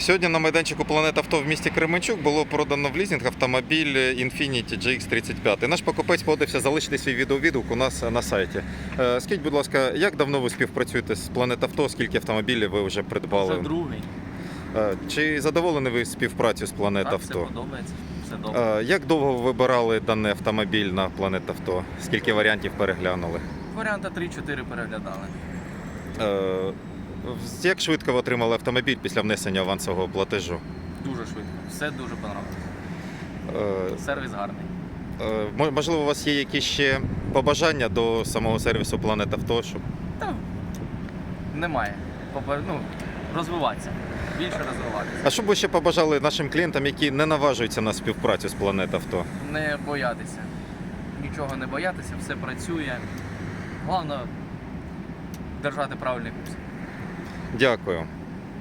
Сьогодні на майданчику Планет Авто в місті Кременчук було продано в лізинг автомобіль Infiniti GX35. Наш покупець погодився залишити свій відеовідгук у нас на сайті. Е, Скажіть, будь ласка, як давно ви співпрацюєте з Планет Авто? Скільки автомобілів ви вже придбали? Це другий. Е, Чи задоволені ви співпрацею з Планет Так, все подобається. Все добре. Е, Як довго ви вибирали даний автомобіль на Планет Авто? Скільки варіантів переглянули? Варіанти 3-4 переглядали. Як швидко ви отримали автомобіль після внесення авансового платежу? Дуже швидко. Все дуже понравилось. Е, Сервіс гарний. Е, Можливо, у вас є якісь ще побажання до самого сервісу Планет Авто, щоб Та немає. Ну, розвиватися. Більше розвиватися. а що б ви ще побажали нашим клієнтам, які не наважуються на співпрацю з Планет Авто? Не боятися. Нічого не боятися, все працює. Головне держати правильний курс. Дякую.